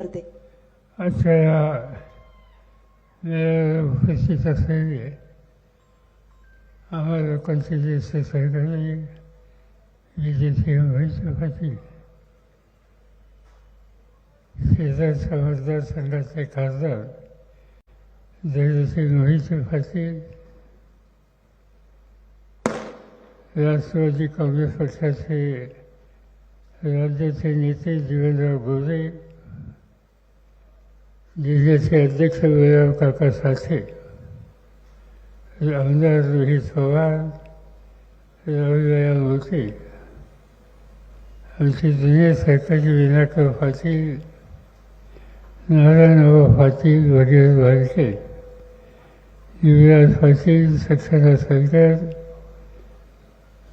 करते. अच्छा या मेळाव्याला उपस्थित असलेले आम्हा लोकांचे ज्येष्ठ सहकारी विजयसिंह वैश्य शेजार समजदार संघाचे खासदार जयसिंह वैश्य पाटील राष्ट्रवादी काँग्रेस पक्षाचे राज्याचे नेते जीवनराव गोरे जिल्ह्याचे अध्यक्ष विराव काका साठे आमदार रोहित पवार रविराया मोते. आमचे जुने सहकारी विनायक पाटील नारायणराव पाटील वगैरे वालके युवराज पाटील सक्सेना सरकार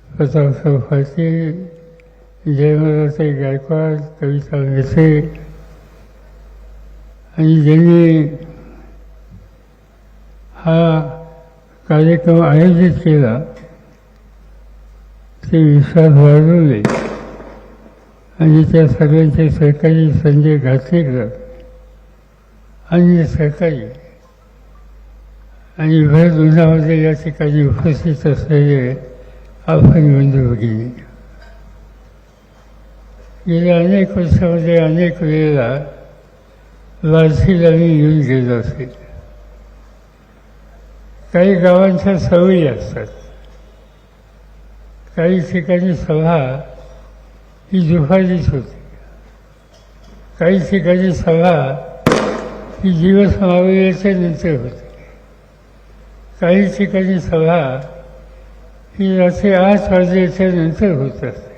प्रतापराव पाटील जयमरावते गायकवाड कविता मेसे आणि ज्यांनी हा कार्यक्रम आयोजित केला ते विश्वास वाढवले. आणि त्या सगळ्यांचे सहकारी संजय घातलेकर आणि सहकारी आणि भर उन्हामध्ये या ठिकाणी उपस्थित असलेले आपण बंधू भगिनी. गेल्या अनेक वर्षामध्ये अनेक वेळेला वारसीला मी येऊन घेत असेल काही गावांच्या सवयी असतात. काही ठिकाणी सभा ही जुफाजीच होती. काही ठिकाणी सभा ही दिवस मावळ्याच्या नंतर होते. काही ठिकाणी सभा ही रात्री आठ वाजल्याच्या नंतर होत असते.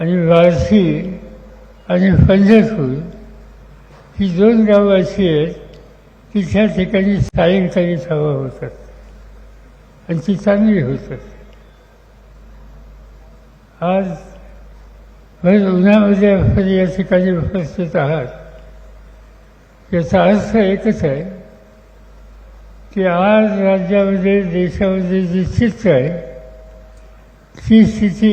आणि वारसी आणि पंढरपूर ही दोन गावं अशी आहेत की त्या ठिकाणी सायंकाळी सभा होतात आणि ती चांगली होतात. आज भर उन्हामध्ये आपण या ठिकाणी उपस्थित आहात. याचा अर्थ एकच आहे की आज राज्यामध्ये देशामध्ये जी स्थिती आहे ती स्थिती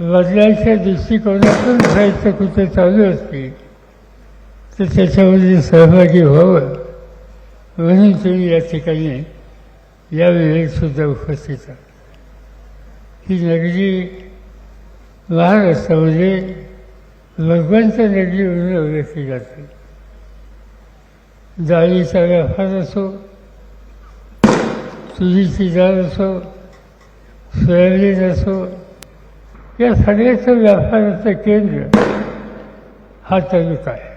बदलायच्या दृष्टिकोनातून प्रयत्न कुठे चालू असतील तर त्याच्यामध्ये सहभागी व्हावं म्हणून तुम्ही या ठिकाणी यावेळी सुद्धा उपस्थित आहात. ही नगरी महाराष्ट्रामध्ये भगवंत नगरी म्हणून ओळखली जाते. डाळीचा व्यापार असो तुरीची डाळ असो सोयाबीन असो या सगळ्याचं व्यापाराचं केंद्र हा तालुका आहे.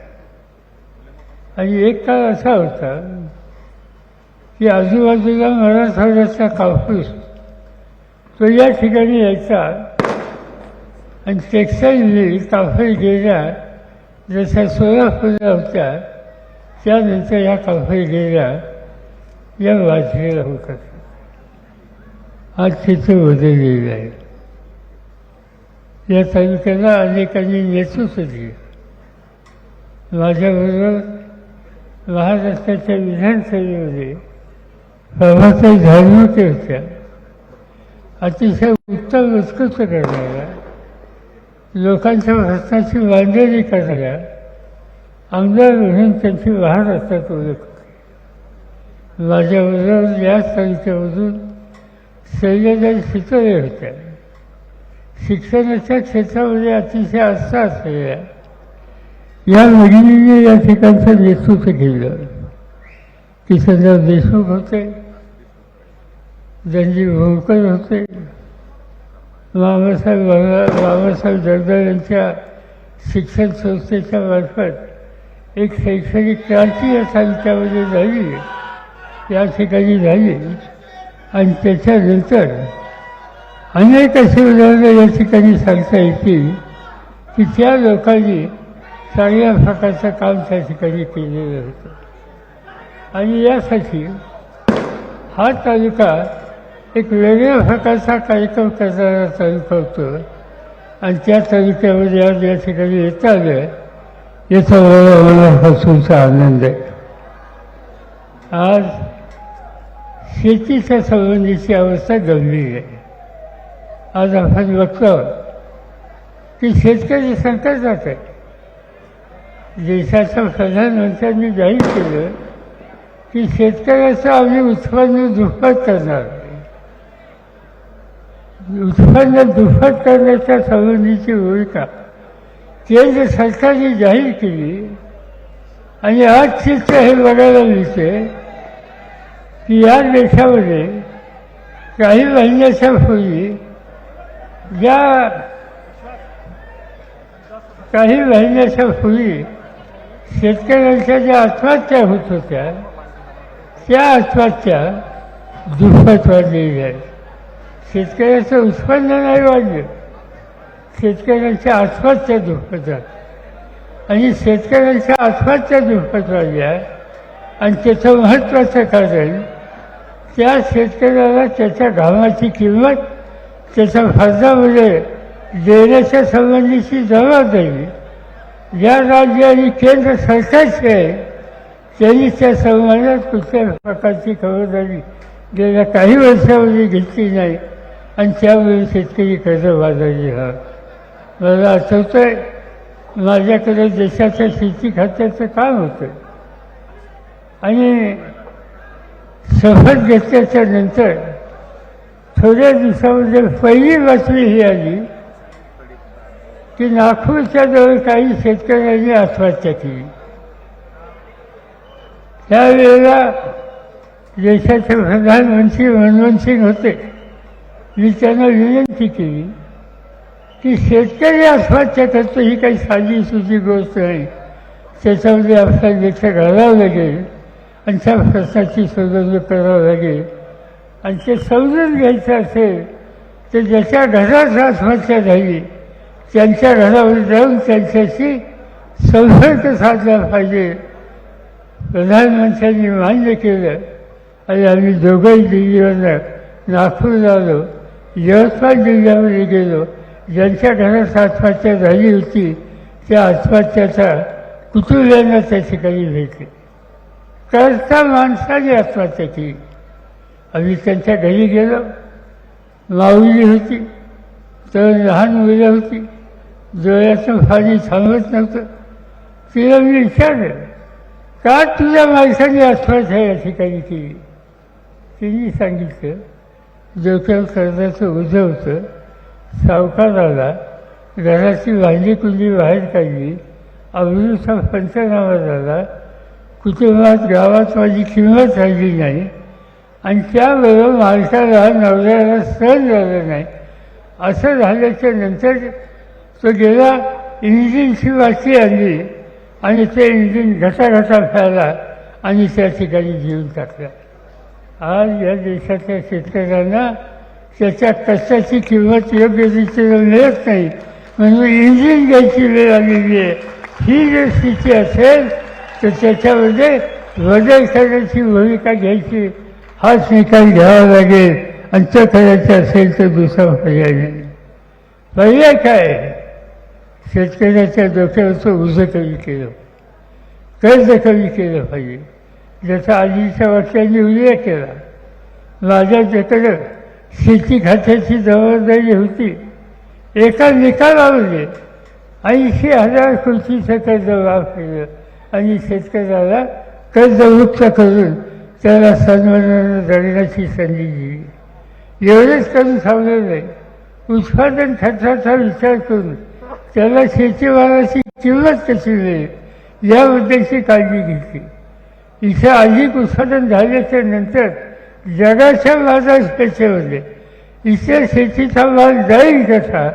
आणि एक काळ असा होता की आजूबाजूला मराठवाड्याचा कापूस तो या ठिकाणी यायचा. आणि टेक्स्टाईल मिल कापड गेल्या जशा सोलापूरला होत्या त्यानंतर या कापड गेल्या या वाजलेला होतात आज तिथे बदललेलं आहे. या तालुक्याला अनेकांनी नेतृत्व दिलं. माझ्याबरोबर महाराष्ट्राच्या विधानसभेमध्ये प्रभाताई धार्मिक होत्या अतिशय उत्तम उत्कृष्ट करणाऱ्या लोकांच्या हस्ताची मांडणी करणाऱ्या आमदार म्हणून त्यांची महाराष्ट्रात ओळख होती माझ्याबरोबर या संस्थेमधून शैलजाई शिकवले होत्या शिक्षणाच्या क्षेत्रामध्ये अतिशय आस्था असलेल्या या भगिनीने या ठिकाणचं नेतृत्व केलं किशनराव देशमुख होते जंजीर भोकर होते बाबासाहेब बाबासाहेब जगदाळ यांच्या शिक्षण संस्थेच्या मार्फत एक शैक्षणिक क्रांती या तालुक्यामध्ये झाली. या ठिकाणी झाली. आणि त्याच्यानंतर अनेक असे उदाहरणं या ठिकाणी सांगता येतील की त्या लोकांनी चांगल्या प्रकारचं काम त्या ठिकाणी केलेलं होतं आणि यासाठी हा तालुका एक वेगळ्या प्रकारचा कार्यक्रम करणारा तालुका होतो. आणि त्या तालुक्यामध्ये आज या ठिकाणी येता आलं याचा मला मनापासूनचा आनंद आहे. आज शेतीच्या संबंधीची अवस्था गंभीर आहे. आज आपण बघतो की शेतकरी संकटात आहे. देशाच्या प्रधानमंत्र्यांनी जाहीर केलं की शेतकऱ्याचं आम्ही उत्पन्न दुप्पट करणार. उत्पन्न दुप्पट करण्याच्या संबंधीची भूमिका केंद्र सरकारने जाहीर केली. आणि आज चित्र हे बघायला मिळते की या देशामध्ये काही महिन्याच्या पूर्वी ज्या काही महिन्याच्या पूर्वी शेतकऱ्यांच्या ज्या आत्महत्या होत होत्या त्या आत्महत्या दुप्पट वाढलेल्या आहेत. शेतकऱ्याचं उत्पन्न नाही वाढलं. शेतकऱ्यांच्या आत्महत्या दुप्पट आणि शेतकऱ्यांच्या आत्महत्या दुप्पट वाढल्या आणि त्याचं महत्त्वाचं कारण त्या शेतकऱ्याला त्याच्या घामाची किंमत त्याच्या फर्जामध्ये म्हणजे देण्याच्या संबंधीची जबाबदारी ज्या राज्य आणि केंद्र सरकारचे आहे त्यांनी त्या संबंधात कुठल्या प्रकारची खबरदारी गेल्या काही वर्षामध्ये घेतली नाही. आणि त्यामुळे शेतकरी कर्जबाजारी हा. मला आठवतं आहे माझ्याकडे देशाच्या शेती खात्याचं काम होतं. आणि शपथ घेतल्याच्या नंतर थोड्या दिवसामध्ये पहिली बातमी ही आली की नागपूरच्या जवळ काही शेतकऱ्यांनी आत्महत्या केली. त्यावेळेला देशाचे प्रधानमंत्री मनमोहन सिंग होते. मी त्यांना विनंती केली की शेतकरी आत्महत्या करतो ही काही साधी सुधी गोष्ट नाही. त्याच्यामध्ये आपला देश घालावं लागेल आणि त्या प्रश्नाची सोडवणूक करावं लागेल. आणि ते समजून घ्यायचं असेल तर ज्याच्या घरात आत्महत्या झाली त्यांच्या घरावर जाऊन त्यांच्याशी संपर्क साधला पाहिजे. प्रधानमंत्र्यांनी मान्य केलं. आणि आम्ही दोघंही दिल्लीवरनं नागपूरला आलो. यवतमाळ जिल्ह्यामध्ये गेलो. ज्यांच्या घरात आत्महत्या झाली होती त्या आत्महत्याचा कुटुंबियांना त्या ठिकाणी भेटले. करता माणसाने आत्महत्या केली. आम्ही त्यांच्या घरी गेलो. माऊली होती. तर लहान मुलं होती. डोळ्याचं पाणी थांबत नव्हतं. तिला मी विचारलं का तुझ्या माणसाने आहे या ठिकाणी केली तिने सांगितलं डोक्यावर कर्जाचं उजं होतं. सावकार आला घराची भांडी कुंडी बाहेर काढली. अमृतचा पंचनामा झाला. कुटुंबात गावात माझी किंमत राहिली नाही. आणि त्याबरोबर माणसाला नवऱ्याला सहन झालं नाही. असं झाल्याच्यानंतर तो गेला इंजिनची वाची आणली आणि ते इंजिन घटाघटा फॅला आणि त्या ठिकाणी जीवन टाकला. आज या देशातल्या शेतकऱ्यांना त्याच्या कष्टाची किंमत योग्य रीतीनं मिळत नाही. म्हणून इंजिन घ्यायची वेळ आलेली आहे. ही जर स्थिती असेल तर त्याच्यामध्ये बदल करण्याची भूमिका घ्यायची हाच निकाल घ्यावा लागेल. आणि त्या करायचं असेल तर दुसरा पर्याय नाही. पर्याय काय? शेतकऱ्याच्या डोक्यावरचं उजं कमी केलं. कर्ज कमी केलं पाहिजे. ज्याचा आजीच्या वाक्याने उल्लेख केला. माझ्याकडं शेती खात्याची जबाबदारी होती. एका निकालामध्ये ऐंशी हजार कोटीचं कर्ज माफ केलं आणि शेतकऱ्याला कर्जमुक्त करून त्याला सन्मानानं जगण्याची संधी दिली. एवढेच करून थांबलं नाही. उत्पादन खर्चाचा विचार करून त्याला शेतीवाराची किंमत कशी मिळेल? याबद्दलची काळजी घेतली. इथे अधिक उत्पादन झाल्याच्यानंतर जगाच्या बाजारपेठेमध्ये इथे शेतीचा माल जाईल कसा?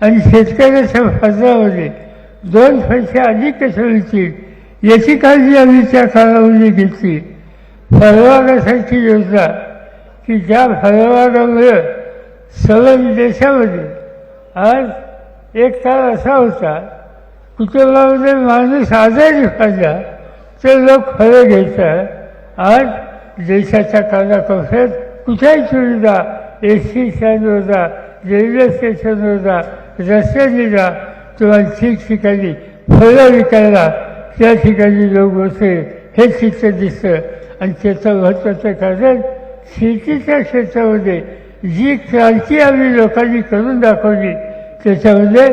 आणि शेतकऱ्याच्या फर्जामध्ये दोन पैसे अधिक कसे होतील याची काळजी आम्ही त्या काळामध्ये घेतली. फळबागासारखी योजना की ज्या फळबागामुळे सलग देशामध्ये आज एक काळ असा होता कुटुंबामध्ये माणूस आजारी पडला तर लोक फळं घ्यायचं. आज देशाच्या कानाकोपऱ्यात कुठेही सुविधा एस टी स्टँडवर जा रेल्वे स्टेशनवर जा रस्त्याने जा. किंवा ठिकठिकाणी फळं विकायला त्या ठिकाणी लोक बसले. हे चित्र दिसतं. आणि त्याचं महत्त्वाचं कारण शेतीच्या क्षेत्रामध्ये जी क्रांती आम्ही लोकांनी करून दाखवली त्याच्यामध्ये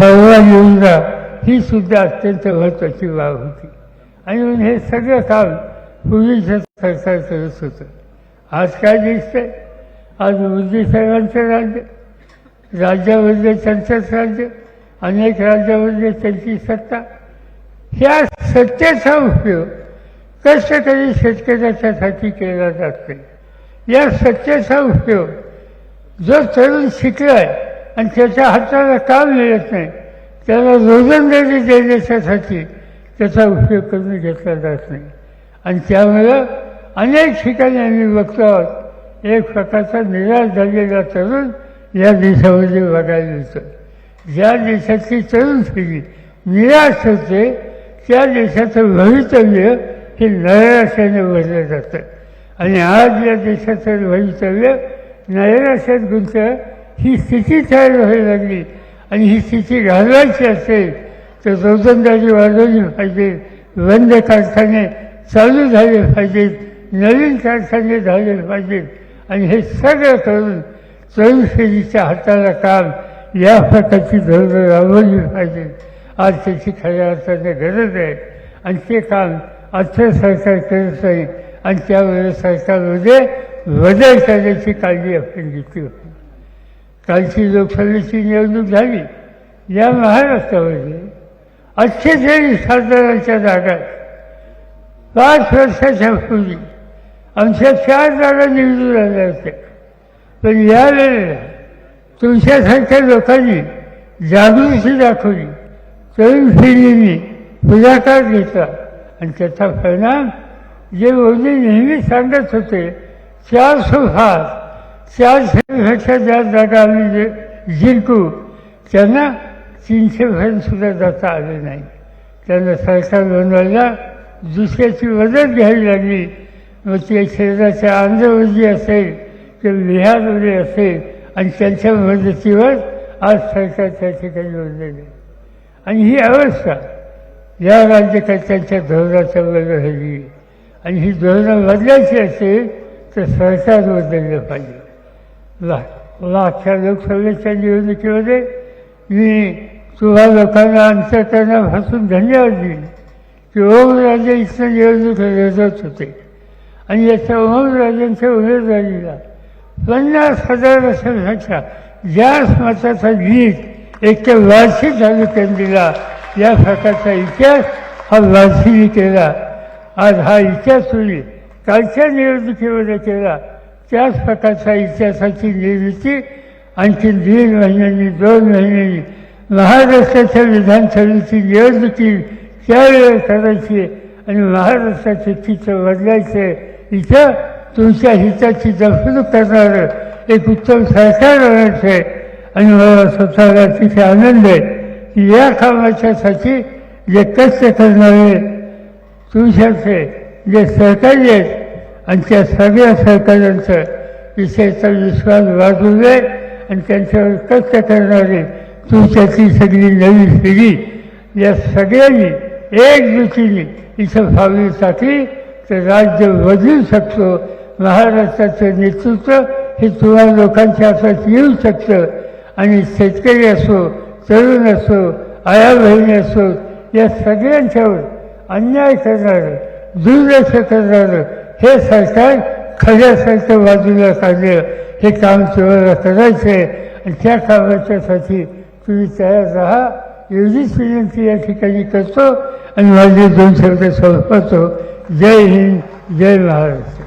फळवा योजना ही सुद्धा अत्यंत महत्त्वाची बाब होती. आणि म्हणून हे सगळं काम पूर्वीच्या सरकार करत होतं. आज काय दिसतंय? आज मोदी साहेबांचं राज्य राज्यामध्ये त्यांचंच राज्य अनेक राज्यामध्ये त्यांची सत्ता. ह्या सत्तेचा उपयोग कष्टकरी शेतकऱ्याच्यासाठी केला जात नाही. या सत्तेचा उपयोग जो तरुण शिकलाय आणि त्याच्या हाताला काम मिळत नाही. त्याला रोजंदारी देण्याच्यासाठी त्याचा उपयोग करून घेतला जात नाही. आणि त्यामुळं अनेक ठिकाणी आम्ही बघतो आहोत एक प्रकारचा निराश झालेला तरुण या देशामध्ये बघायला येतं. ज्या देशाची तरुण पिढी निराश होते त्या देशाचं भवितव्य हे नैराश्याने भरलं जातं. आणि आज या देशाचं भवितव्य नैराश्यात गुंतलं ही स्थिती तयार व्हायला लागली. आणि ही स्थिती घालवायची असेल तर रोजंदारी वाढवली पाहिजे. बंद कारखाने चालू झाले पाहिजेत. नवीन कारखाने झाले पाहिजेत. आणि हे सगळं करून तरुण पिढीच्या हाताला काम या प्रकारची धोरणं राबवली पाहिजेत. आज त्याची खऱ्या अर्थाने गरज आहे. आणि ते काम आजचं सरकार करत नाही. आणि त्यामुळे सरकारमध्ये बदल करण्याची काळजी आपण घेतली होती कालची लोकसभेची निवडणूक झाली या महाराष्ट्रामध्ये अठ्ठेचाळीस खासदारांच्या जागा पाच वर्षाच्या पूर्वी आमच्या चार जागा निवडून आल्या होत्या. पण यावेळेला तुमच्यासारख्या लोकांनी जागृती दाखवली. तरुण पिढीने पुढाकार घेतला आणि त्याचा परिणाम जे मोदी नेहमी सांगत होते चार चार चारशेपेक्षा ज्या जागा आम्ही जे जिंकू त्यांना तीनशे सुद्धा जाता आले नाही. त्यांना सरकार बनवायला दुसऱ्याची मदत घ्यावी लागली. मग ते शरीराच्या आंध्रवजी असेल ते बिहारमध्ये असेल आणि त्यांच्या मदतीवर आज सरकार त्या ठिकाणी बनलेलं आहे. आणि ही अवस्था या राज्यकर्त्यांच्या धोरणाच्या बदल आणि ही धोरणं बदलायची असेल तर सरकार बदललं पाहिजे. ला मागच्या लोकसभेच्या निवडणुकीमध्ये मी तुम्हा लोकांना अंतकरणापासून धन्यवाद देईन. की ओमराजे इथं निवडणूक लढत होते. आणि याच्या ओमराजेंच्या उमेदवारीला पन्नास हजार हजारापेक्षा जास्त मताचा गीत एक वार्षिक तालुक्यात दिला या प्रकारचा इतिहास हा वारसीने केला. आज हा इतिहास तुम्ही कालच्या निवडणुकीमध्ये केला. त्याच प्रकारचा इतिहासाची निर्मिती आणखी दीड महिन्यांनी दोन महिन्यांनी महाराष्ट्राच्या विधानसभेची निवडणुकी त्यावेळेस करायची आणि महाराष्ट्राचे चित्र बदलायचे. इथं तुमच्या हिताची जपणूक करणारं एक उत्तम सरकार आहे. आणि मला स्वतःला तिथे आनंद आहे की या कामाच्यासाठी जे कष्ट करणारे तुमच्याचे जे सहकारी आहेत आणि त्या सगळ्या सरकारांचं विषयाचा विश्वास वाढवले आणि त्यांच्यावर कष्ट करणारे त्याची सगळी नवी पिढी या सगळ्यांनी एकजुटीने इथं फावली टाकली तर राज्य बदलू शकतो. महाराष्ट्राचं नेतृत्व हे तुम्हाला लोकांच्या हातात येऊ शकतं. आणि शेतकरी असो तरुण असो आया बहिणी असो या सगळ्यांच्यावर अन्याय करणारं दुर्लक्ष करणारं हे सरकार खऱ्यासारखं बाजूला काढलं हे काम तुम्हाला करायचं आहे आणि त्या कामाच्यासाठी तुम्ही तयार राहा. एवढीच विनंती या ठिकाणी करतो. आणि माझे दोन शब्द संपवतो. जय हिंद जय महाराष्ट्र.